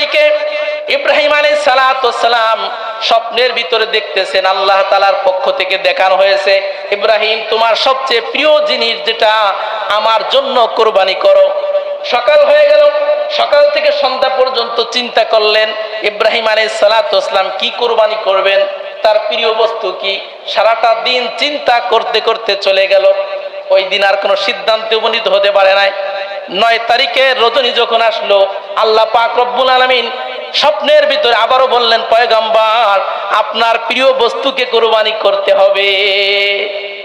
তারিখে ইব্রাহিম আলী সালাম স্বপ্নের ভিতরে দেখতেছেন, আল্লাহ তালার পক্ষ থেকে দেখানো হয়েছে, ইব্রাহিম, তোমার সবচেয়ে প্রিয় জিনিস যেটা আমার জন্য কোরবানি করো। সকাল হয়ে গেল, সকাল থেকে সন্ধ্যা পর্যন্ত চিন্তা করলেন, ইব্রাহিম আলী সালাতাম কি কোরবানি করবেন? তার প্রিয় বস্তু কি? সারাটা দিন চিন্তা করতে করতে চলে গেল। ওই দিন আর কোনো সিদ্ধান্তে উপনীত হতে পারে নাই। নয় তারিখে রজনী যখন আসলো আল্লাহ পাক রব্বুল আলমিন স্বপ্নের ভিতরে আবারও বললেন, পয়গম্বার, আপনার প্রিয় বস্তুকে কোরবানি করতে হবে।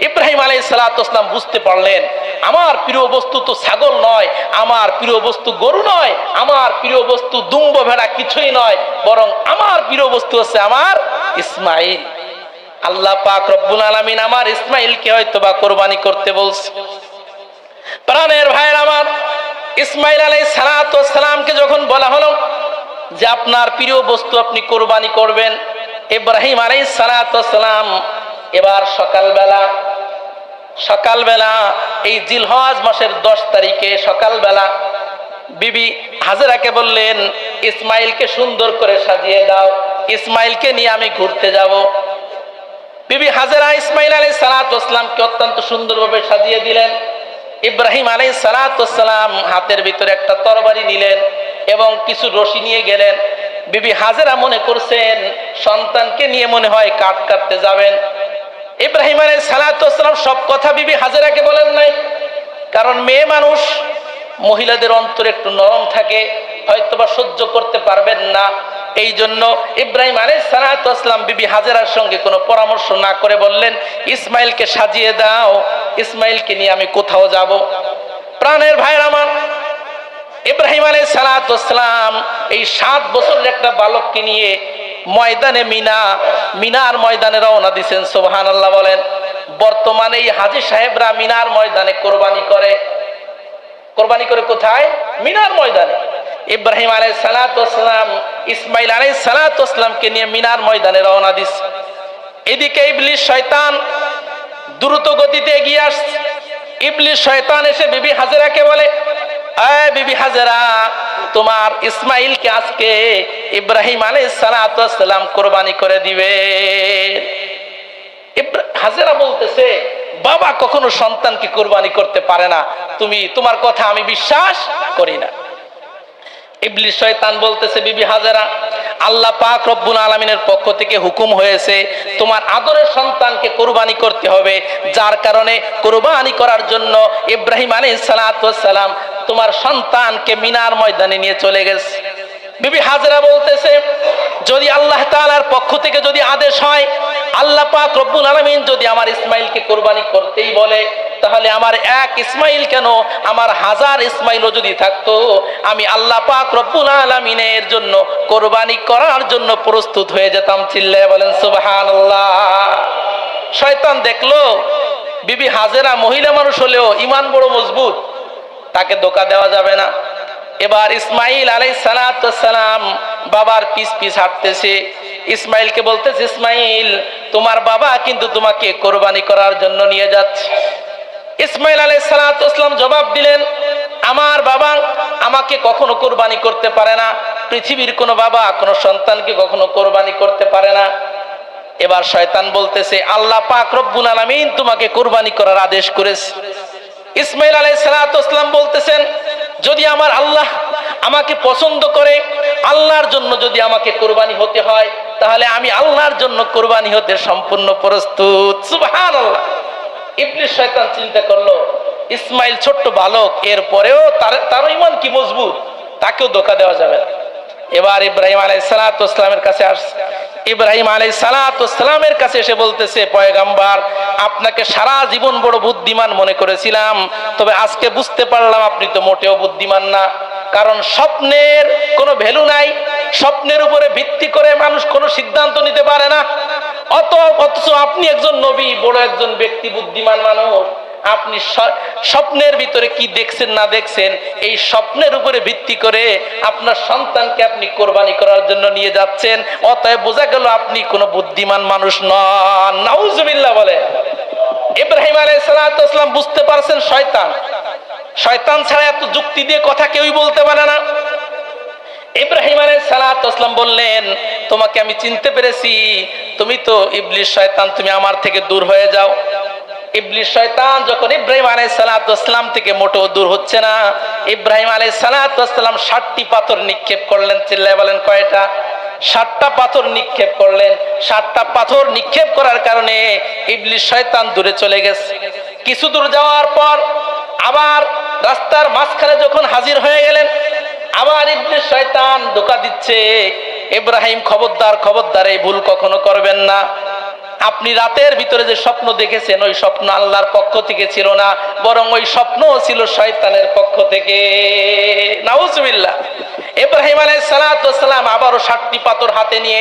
ইব্রাহিম আলাই সালাতাম বুঝতে পারলেন, আমার প্রিয় বস্তু তো ছাগল নয়, আমার প্রিয় বস্তু গরু নয়, আমার প্রিয় বস্তু দুম্ব ভেড়া কিছুই নয়, বরং আমার প্রিয় বস্তু হচ্ছে আমার ইসমাইল। আল্লাহ পাক রব্বুল আলমিন আমার ইসমাইলকে হয়তো বা কোরবানি করতে বলছে। প্রাণের আমার ইসমাইল আলাই সালাতামকে যখন বলা হলো যে আপনার প্রিয় বস্তু আপনি কোরবানি করবেন, ইব্রাহিম আলাই সালাতাম এবার সকালবেলা সকালবেলা এই জিলহজ মাসের দশ তারিখে সকালবেলা বিবি হাজেরাকে বললেন, ইসমাইলকে সুন্দর করে সাজিয়ে দাও, ইসমাইলকে নিয়ে আমি ঘুরতে যাব। বিবি হাজেরা ইসমাইল আলাই সালাতামকে অত্যন্ত সুন্দরভাবে সাজিয়ে দিলেন। ইব্রাহিম আলাই সালাতাম হাতের ভিতরে একটা তরবারি নিলেন এবং কিছু রশি নিয়ে গেলেন। বিবি হাজেরা মনে করছেন সন্তানকে নিয়ে মনে হয় কাঠ কাটতে যাবেন। ইব্রাহিম আলাই সালাতাম সব কথা বিবি হাজেরাকে বলেন নাই। কারণ মেয়ে মানুষ, মহিলাদের অন্তর একটু নরম থাকে, হয়তোবা সহ্য করতে পারবেন না। এই জন্য ইব্রাহিম আলাই সালাতাম বিবি হাজেরার সঙ্গে কোনো পরামর্শ না করে বললেন, ইসমাইলকে সাজিয়ে দাও, ইসমাইলকে নিয়ে আমি কোথাও যাব। প্রাণের ভাইয়ের আমার, ইব্রাহিম আলাই সালাতাম এই সাত বছরের একটা বালককে নিয়ে ময়দানে মিনা, মিনার ময়দানে রওনা দিচ্ছেন সোহান আল্লাহ বলেন। বর্তমানে এই হাজি সাহেবরা মিনার ময়দানে কোরবানি করে। কোরবানি করে কোথায়? মিনার ময়দানে। ইব্রাহিম আলাই সালাতাম ইসমাইল আলাই সালাতামকে নিয়ে মিনার ময়দানে রওনা দিচ্ছে এদিকে ইবলিশ শয়তান দ্রুত গতিতে এগিয়ে আসছে। ইবলিশ শয়তান এসে বিবি হাজেরাকে বলে, আয় বিবি হাজেরা, তোমার ইসমাইলকে আজকে ইব্রাহিম আলাই সালাতাম কোরবানি করে দিবে। হাজেরা বলতেছে, বাবা কখনো সন্তানকে কোরবানি করতে পারে না। তুমি, তোমার কথা আমি বিশ্বাস করি না। ইবলিশ শয়তান বলতেছে, বিবি হাজারা, আল্লাহ পাক রব্বুল আলমিনের পক্ষ থেকে হুকুম হয়েছে, তোমার আদরের সন্তানকে কোরবানি করতে হবে। যার কারণে কোরবানি করার জন্য ইব্রাহিম আলী সালাম তোমার সন্তানকে মিনার ময়দানে নিয়ে চলে গেছে। বিবি হাজরা বলতেছে, যদি আল্লাহ তালার পক্ষ থেকে যদি আদেশ হয়, আল্লাহ পাক রব্বুল আলমিন যদি আমার ইসমাইলকে কোরবানি করতেই বলে তাহলে আমার এক ইসমাইল কেন? আমার হাজার ইসমাইলও যদি থাকতো, আমি আল্লাহ পাক রব্বুল আলমিনের জন্য কোরবানি করার জন্য প্রস্তুত হয়ে যেতাম। চিল্লে বলেন সুবাহান শয়তান দেখল, বিবি হাজেরা মহিলা মানুষ হলেও ইমান বড় মজবুত, তাকে ধোকা দেওয়া যাবে না। এবার ইসমাইল আলাই সালাম বাবার পিস পিস হাঁটতেছে। ইসমাইলকে বলতেছে, ইসমাইল, তোমার বাবা কিন্তু তোমাকে কোরবানি করার জন্য নিয়ে যাচ্ছে। ইসমাইল আলাই সালাতাম জবাব দিলেন, আমার বাবা আমাকে কখনো কোরবানি করতে পারে না। পৃথিবীর কোনো বাবা, কোনো সন্তানকে কখনো কোরবানি করতে পারে না। এবার শয়তান বলতেছে, আল্লাহ পাক রব্বুল আলমিন তোমাকে কোরবানি করার আদেশ করেছে। ইসমাইল আলাই সালাতাম বলতেছেন, যদি আমার আল্লাহ আমাকে পছন্দ করে, আল্লাহর জন্য যদি আমাকে কোরবানি হতে হয়, তাহলে আমি আল্লাহর জন্য কোরবানি হতে সম্পূর্ণ প্রস্তুত। সুবহান আল্লাহ ইবলিশ শয়তান চিন্তা করল, ইসমাইল ছোট্ট বালক এর পরেও তার তার ইমান কি মজবুত? তাকেও ধোকা দেওয়া যাবে না। এবার ইব্রাহিম আলাই সালাতামের কাছে আসছে ইব্রাহিম আলাই সালাতামের কাছে এসে বলতেছে, পয়গাম্বার, আপনাকে সারা জীবন বড় বুদ্ধিমান মনে করেছিলাম, তবে আজকে বুঝতে পারলাম আপনি তো মোটেও বুদ্ধিমান না। কারণ স্বপ্নের কোনো ভ্যালু নাই, স্বপ্নের উপরে ভিত্তি করে মানুষ কোনো সিদ্ধান্ত নিতে পারে না। অত অথচ আপনি একজন নবী, বড় একজন ব্যক্তি, বুদ্ধিমান মানুষ। আপনি স্বপ্নের ভিতরে কি দেখছেন, না দেখছেন, এই স্বপ্নের উপরে ভিত্তি করে আপনার সন্তানকে আপনি কোরবানি করার জন্য নিয়ে যাচ্ছেন। অতএব বোঝা গেল আপনি কোনো বুদ্ধিমান মানুষ নন। নাউজুবিল্লাহ বলে। ইব্রাহিম আলাই সালাতাম বুঝতে পারছেন শয়তান। শয়তান ছাড়া এত যুক্তি দিয়ে কথা কেউই বলতে পারে না। ইব্রাহিম আলাই সালাতাম বললেন, তোমাকে আমি চিনতে পেরেছি। তুমি তো ইবলিশ শয়তান, তুমি আমার থেকে দূর হয়ে যাও। ইব্রাহিম থেকে পাথর নিক্ষেপ করলেন পাথর নিক্ষেপ করলেন। পাথর নিক্ষেপ করার কারণে ইবলিশ শয়তান দূরে চলে গেছে। কিছু দূর যাওয়ার পর আবার রাস্তার মাঝখানে যখন হাজির হয়ে গেলেন, আবার ইবলিশ শয়তান ধোকা দিচ্ছে। ইব্রাহিম খবরদার খবরদার, এই ভুল কখনো করবেন না। আপনি রাতের ভিতরে যে স্বপ্ন দেখেছেন, ওই স্বপ্ন আল্লাহর পক্ষ থেকে ছিল না, বরং ওই স্বপ্ন ছিল শয়তানের পক্ষ থেকে। নাউজুবিল্লাহ। ইব্রাহিম আলাইহিস সালাম আবারও সাতটি পাথর হাতে নিয়ে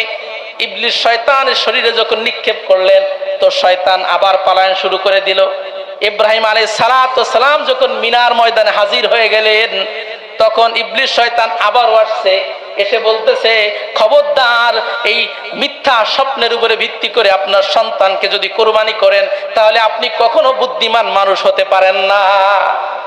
ইবলিশ শয়তানের শরীরে যখন নিক্ষেপ করলেন, তো শয়তান আবার পালায়ন শুরু করে দিল। ইব্রাহিম আলাই সালাম যখন মিনার ময়দানে হাজির হয়ে গেলেন, তখন ইবলিশ শয়তান আবারও আসছে। এসে বলতেছে, খবরদার, এই মিথ্যা স্বপ্নের উপরে ভিত্তি করে আপনার সন্তানকে যদি কোরবানি করেন, তাহলে আপনি কখনো বুদ্ধিমান মানুষ হতে পারেন না।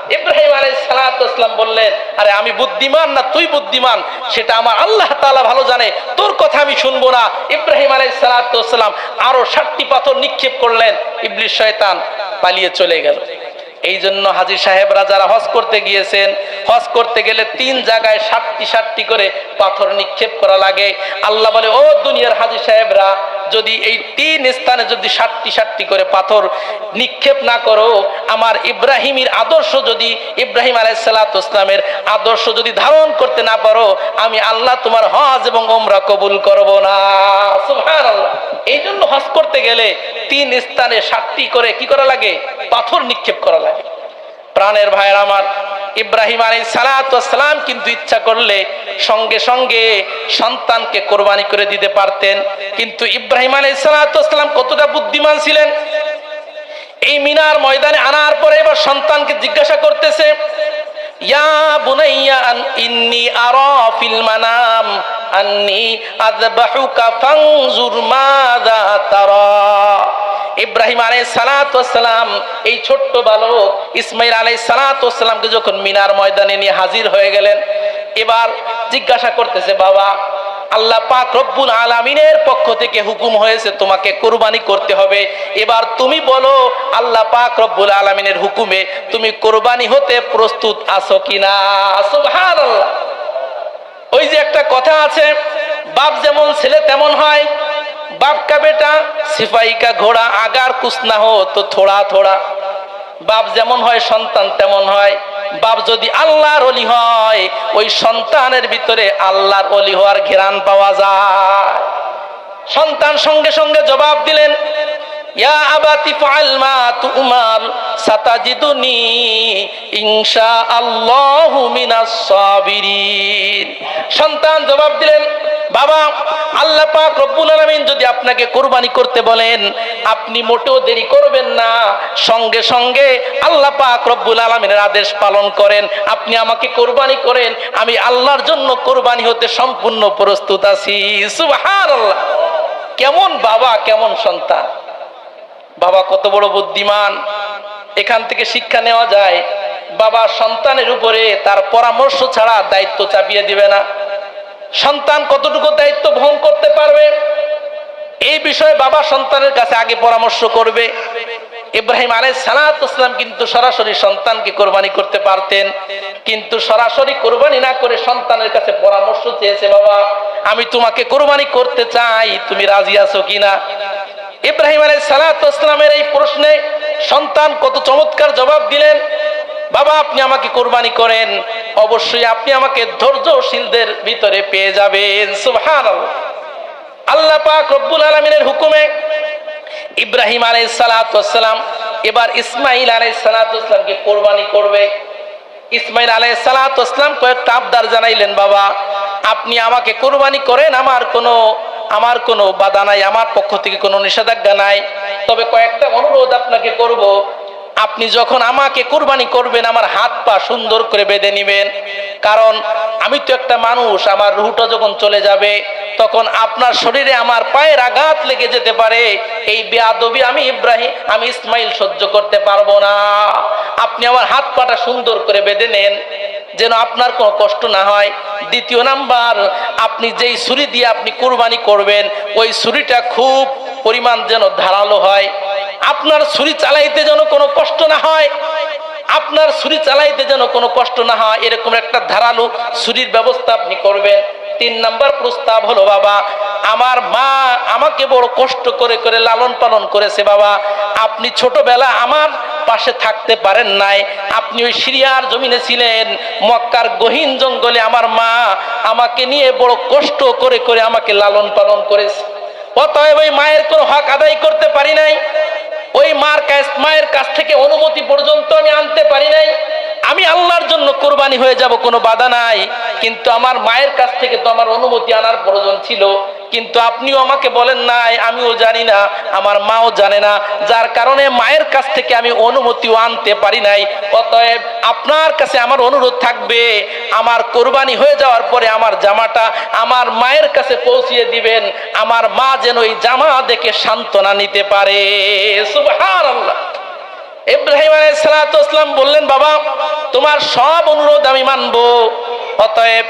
ইব্রাহিম আলাই সালাতাম বললেন, আরে, আমি বুদ্ধিমান না তুই বুদ্ধিমান? সেটা আমার আল্লাহ তাআলা ভালো জানে। তোর কথা আমি শুনব না। ইব্রাহিম আলাই সালাতাম আরও ষাটটি পাথর নিক্ষেপ করলেন। ইবলিশ শয়তান পালিয়ে চলে গেল। এই জন্য হাজি সাহেবরা যারা হজ করতে গিয়েছেন, হজ করতে গেলে তিন জায়গায় সাতটি ষাটটি করে পাথর নিক্ষেপ করা লাগে। আল্লাহ বলে, ও দুনিয়ার হাজি সাহেবরা, যদি এই তিন স্থানে যদি সাতটি সাতটি করে পাথর নিক্ষেপ না করো, আমার ইব্রাহিমের আদর্শ যদি, ইব্রাহিম আলাইসাল্লামের আদর্শ যদি ধারণ করতে না পারো, আমি আল্লাহ তোমার হজ এবং ওমরা কবুল করব না। এই জন্য হজ করতে গেলে তিন স্থানে সাতটি করে কি করা লাগে? পাথর নিক্ষেপ করা লাগে। প্রাণের ভাইয়ের আমার, ইব্রাহিম আলী সালাম কিন্তু ইচ্ছা করলে সঙ্গে সঙ্গে সন্তানকে কোরবানি করে দিতে পারতেন। কিন্তু ইব্রাহিম আলী সালাম কতটা বুদ্ধিমান ছিলেন? এই মিনার ময়দানে আনার পরে এবার সন্তানকে জিজ্ঞাসা করতেছে, ইয়া বুনাইয়া ইন্নি আরা ফিল তারা। ইব্রাহিম এই ছোট্ট বালক যখন মিনার ময়দানে নিয়ে হাজির হয়ে গেলেন, এবার জিজ্ঞাসা করতেছে, বাবা, আল্লাহ পাক রব্বুল আলামিনের পক্ষ থেকে হুকুম হয়েছে তোমাকে কোরবানি করতে হবে। এবার তুমি বলো, আল্লাহ পাক রব্বুল আলামিনের হুকুমে তুমি কোরবানি হতে প্রস্তুত আছো কিনা? কথা আছে। বাপ যেমন ছেলে তেমন হয়। বাপ কা বেটা সিপাহী কা ঘোড়া, আগার কুসনা হো, তো থোড়া থোড়া। বাপ যেমন হয়, সন্তান তেমন হয়। বাপ যদি আল্লাহর অলি হয়, ওই সন্তানের ভিতরে আল্লাহর অলি হওয়ার ঘেরান পাওয়া যায়। সন্তান সঙ্গে সঙ্গে জবাব দিলেন, ইয়া আল্লাহু সন্তান জবাব দিলেন, বাবা, আল্লাহ পাক রব্বুল আলামিন যদি আপনাকে কোরবানি করতে বলেন, আপনি মোটেও দেরি করবেন না। সঙ্গে সঙ্গে আল্লাহ পাক রব্বুল আলামিনের আদেশ পালন করেন, আপনি আমাকে কোরবানি করেন, আমি আল্লাহর জন্য কোরবানি হতে সম্পূর্ণ প্রস্তুত আছি। সুবহানাল্লাহ। কেমন বাবা, কেমন সন্তান। বাবা কত বড় বুদ্ধিমান। এখান থেকে শিক্ষা নেওয়া যায়। বাবা সন্তানের উপরে তার পরামর্শ ছাড়া দায়িত্ব চাপিয়ে দিবে না। সন্তান কতটুকু দায়িত্ব বহন করতে পারবে? এই বিষয়ে বাবা সন্তানের কাছে আগে পরামর্শ করবে। ইব্রাহিম আলাই সালাতাম কিন্তু সরাসরি সন্তানকে কোরবানি করতে পারতেন। কিন্তু সরাসরি কোরবানি না করে সন্তানের কাছে পরামর্শ চেয়েছে, বাবা, আমি তোমাকে কোরবানি করতে চাই, তুমি রাজি আছো কিনা? ইব্রাহিম আলাই সালাতামের এই প্রশ্নে সন্তান কত চমৎকার জবাব দিলেন। বাবা, আপনি আমাকে কোরবানি করেন। অবশ্যই আপনি আমাকে ধৈর্যশীলদের ভিতরে পেয়ে যাবেন। সুবহান আল্লাহ পাক রব্বুল আলমিনের হুকুমে ইব্রাহিম আলাই সালাতাম এবার ইসমাইল আলাই সালাতামকে কোরবানি করবে। ইসমাইল আলাই সালাতাম কয়েকটা আবদার জানাইলেন, বাবা, আপনি আমাকে কোরবানি করেন, আমার কোনো আমার কোনো বাধা নাই, আমার পক্ষ থেকে কোনো নিষেধাজ্ঞা নাই। তবে কয়েকটা অনুরোধ আপনাকে করব। আপনি যখন আমাকে কোরবানি করবেন, আমার হাত পা সুন্দর করে বেঁধে নিবেন। কারণ আমি তো একটা মানুষ, আমার রুহটা যখন চলে যাবে, তখন আপনার শরীরে আমার পায়ের আঘাত লেগে যেতে পারে। এই বেয়াদবি আমি ইব্রাহিম, আমি ইসমাইল সহ্য করতে পারব না। আপনি আমার হাত পাটা সুন্দর করে বেঁধে নেন, যেন আপনার কোনো কষ্ট না হয়। দ্বিতীয় নাম্বার, আপনি যেই ছুরি দিয়ে আপনি কোরবানি করবেন, ওই ছুরিটা খুব পরিমাণ যেন ধারালো হয়। আপনার ছুরি চালাইতে যেন কোনো কষ্ট না হয়, আপনার ছুরি চালাইতে যেন কোনো কষ্ট না হয়, এরকম একটা ধারালো ছুরির ব্যবস্থা আপনি করবেন। তিন নাম্বার প্রস্তাব হলো, বাবা, আমার মা আমাকে বড় কষ্ট করে করে লালন পালন করেছে, বাবা। আপনি ছোটবেলা আমার পাশে থাকতে পারেন নাই। আপনি ওই সিরিয়ার জমিনে ছিলেন, মক্কার গহীন জঙ্গলে আমার মা আমাকে নিয়ে বড় কষ্ট করে করে আমাকে লালন পালন করেছে। অতএব ওই মায়ের কোনো হক আদায় করতে পারি নাই। ওই মার কাছ মায়ের কাছ থেকে অনুমতি পর্যন্ত আমি আনতে পারি নাই। আমি আল্লাহর জন্য কোরবানি হয়ে যাব, কোনো বাধা নাই। কিন্তু আমার মায়ের কাছ থেকে তো আমার অনুমতি আনার প্রয়োজন ছিল। কিন্তু আপনিও আমাকে বলেন নাই, আমিও জানি না, আমার মাও জানে না। যার কারণে মায়ের কাছ থেকে আমি অনুমতিও আনতে পারি নাই। অতএব আপনার কাছে আমার অনুরোধ থাকবে, আমার কোরবানি হয়ে যাওয়ার পরে আমার জামাটা আমার মায়ের কাছে পৌঁছিয়ে দিবেন। আমার মা যেন ওই জামা দেখে সান্ত্বনা নিতে পারে। সুবহানাল্লাহ। ইব্রাহিম আলাইসালাম বললেন, বাবা, তোমার সব অনুরোধ আমি মানব। অতএব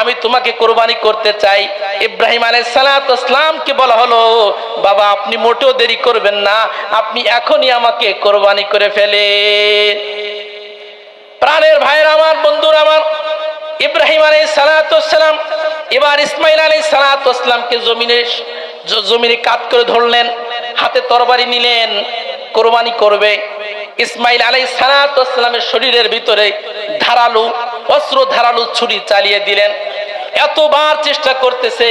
আমি তোমাকে কোরবানি করতে চাই। ইব্রাহিম আলাইসালামকে বলা হলো, বাবা, আপনি মোটেও দেরি করবেন না। আপনি এখনই আমাকে কোরবানি করে ফেলে প্রাণের ভাইয়ের আমার, বন্ধুর আমার, ইব্রাহিম আলাই সালাতাম এবার ইসমাইল আলাই সালাতামকে জমিনে জমিনে কাত করে ধরলেন, হাতে তরবারি নিলেন, কোরবানি করবে। ইসমাইল আলাই সালাতামের শরীরের ভিতরে ধারালু, অস্ত্র ধারালু ছুরি চালিয়ে দিলেন। এতবার চেষ্টা করতেছে,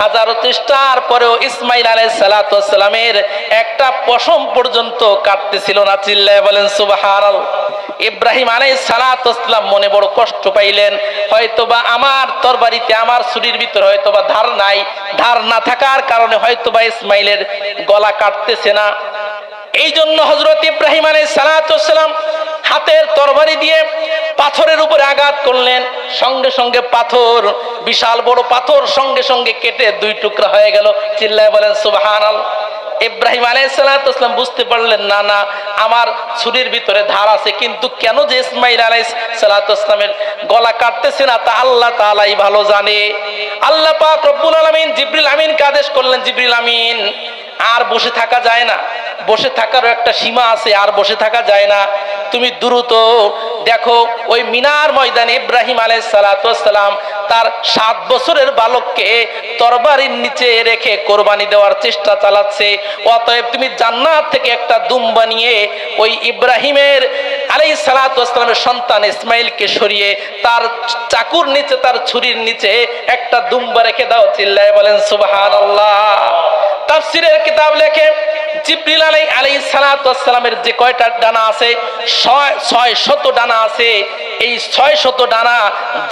হাজারো চেষ্টার পরেও ইসমাইল আলাই সালাতামের একটা পশম পর্যন্ত কাটতেছিল না, চিল্লায় বলেন সুবাহার ইব্রাহিম আলাই সালাতাম মনে বড় কষ্ট পাইলেন। হয়তোবা আমার তরবারিতে আমার ছুরির ভিতরে হয়তোবা ধার নাই, ধার না থাকার কারণে হয়তোবা ইসমাইলের গলা কাটতেছে না। এই জন্য হজরত ইব্রাহিম আলাই সালাতাম হাতের তরবারি দিয়ে পাথরের উপরে আঘাত করলেন। সঙ্গে সঙ্গে পাথর, বিশাল বড় পাথর সঙ্গে সঙ্গে কেটে দুই টুকরা হয়ে গেল। চিল্লায় বলেন সুবাহান ইব্রাহিম আলাইসালাম বুঝতে পারলেন, না না, আমার ছুরির ভিতরে ধার আছে, কিন্তু কেন যে ইসমাইল আলাই সালাতামের গলা কাটতেছে না, তা আল্লাহ তালাই ভালো জানে। আল্লাহ পাক রব্বুল আলমিন জিবরিল আমিনকে আদেশ করলেন, জিবরিল আমিন, আর বসে থাকা যায় না। বসে থাকারও একটা সীমা আছে, আর বসে থাকা যায় না। তুমি দ্রুত দেখো, ওই মিনার ময়দানে ইব্রাহিম আলাইসালাম তার সাত বছরের বালককে তরবারির নিচে রেখে কোরবানি দেওয়ার চেষ্টা চালাচ্ছে। অতএব তুমি জান্নাত থেকে একটা দুম বানিয়ে ওই ইব্রাহিমের আলাই সালাতামের সন্তান ইসমাইলকে সরিয়ে তার চাকুর নিচে, তার ছুরির নিচে একটা দুম্বা রেখে দাও। চিল্লায় বলেন সুবাহান আল্লাহ তাফসিরের কিতাব লেখে জিব্রিল আলাই আলাই সালাতামের যে কয়টা ডানা আছে, ছয় শত ডানা আছে। এই ছয় শত ডানা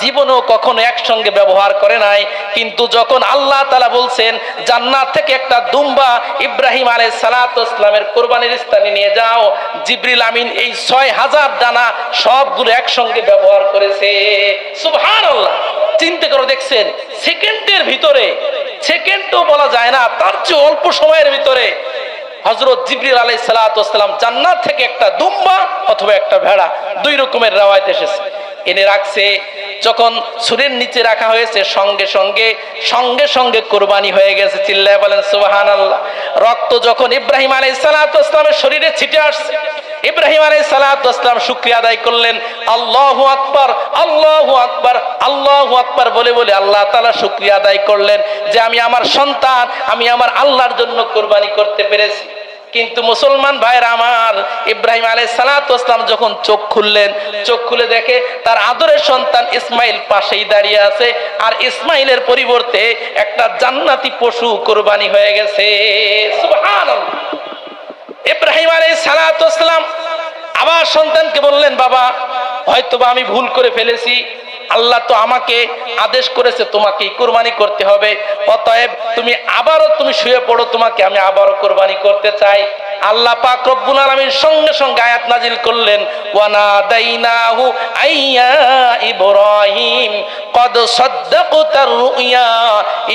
জীবনও কখনো একসঙ্গে ব্যবহার করে নাই। কিন্তু যখন আল্লাহ তালা বলছেন, জান্নাত থেকে একটা দুম্বা ইব্রাহিম আলাই সালাতামের কোরবানির স্থানে নিয়ে যাও। জিব্রিল আমিন এই ছয় হাজার ডানা সবগুলো একসঙ্গে ব্যবহার করেছে। সুবহান আল্লাহ চিন্তা করে দেখছেন, সেকেন্ডের ভিতরে, সেকেন্ডও বলা যায় না, তার চেয়ে অল্প সময়ের ভিতরে হজরত জিবরিল আলাই সালাতাম জান্নাত থেকে একটা দুম্বা অথবা একটা ভেড়া, দুই রকমের রেওয়ায় এসেছে। এনে রাখছে, যখন সুরের নিচে রাখা হয়েছে, সঙ্গে সঙ্গে সঙ্গে সঙ্গে কোরবানি হয়ে গেছে, চিল্লায় বলেন সুবাহান আল্লাহ রক্ত যখন ইব্রাহিম আলাই সালাতামের শরীরে ছিটে আসছে ইব্রাহিম আলাই সালাতাম শুক্রিয়া আদায় করলেন। আল্লাহ আকবর আল্লাহ আকবর আল্লাহ আকবর বলে বলে আল্লাহ তালা শুক্রিয়া আদায় করলেন যে আমি আমার সন্তান, আমি আমার আল্লাহর জন্য কোরবানি করতে পেরেছি। কিন্তু মুসলমান ভাইয়ের আমার, ইব্রাহিম আলাই সালাতাম যখন চোখ খুললেন, চোখ খুলে দেখে তার আদরের সন্তান ইসমাইল পাশেই দাঁড়িয়ে আছে আর ইসমাইলের পরিবর্তে একটা জান্নাতি পশু কোরবানি হয়ে গেছে। সুবহানাল্লাহ। ইব্রাহিম আলাই সালাতাম আবার সন্তানকে বললেন, বাবা, হয়তোবা আমি ভুল করে ফেলেছি। আল্লাহ তো আমাকে আদেশ করেছে তোমাকে কোরবানি করতে হবে। অতএব তুমি আবারও তুমি শুয়ে পড়ো, তোমাকে আমি আবারও কোরবানি করতে চাই। আল্লাহ পাক রব্বুল আলামিন সঙ্গে সঙ্গে আয়াত নাজিল করলেন ওয়ানা দাইনাহু আইয়া ইব্রাহিম, কদ সদ্দ সাদ্দাকতার রুইয়া,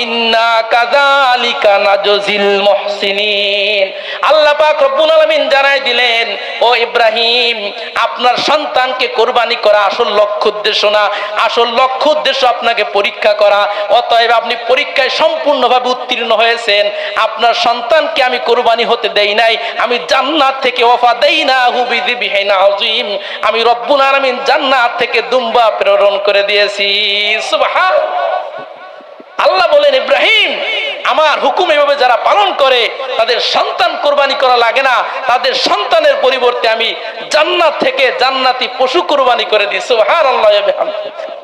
ইন্না কাযালিকা নাজজিল মুহসিনিন। আল্লাহ পাক রব্বুল আলামিন জানাই দিলেন, ও ইব্রাহিম, আপনার সন্তানকে কোরবানি করা আসল লক্ষ্য উদ্দেশ্য না। আসল লক্ষ্য উদ্দেশ্য আপনাকে পরীক্ষা করা। অতএব আপনি পরীক্ষায় সম্পূর্ণভাবে উত্তীর্ণ হয়েছেন। আপনার সন্তানকে আমি কোরবানি হতে দেই নাই। আমি জান্নাত থেকে ওফা দেই না হুবিদি বিহাইনা আজিম আমি রব্বুল আলামিন জান্নাত থেকে দুম্বা প্রেরণ করে দিয়েছি। আল্লাহ বলেন, ইব্রাহিম, আমার হুকুম এভাবে যারা পালন করে, তাদের সন্তান কোরবানি করা লাগে না। তাদের সন্তানের পরিবর্তে আমি জান্নাত থেকে জান্নাতি পশু কোরবানি করে দিই। সুবহানাল্লাহ বিহামদিহি।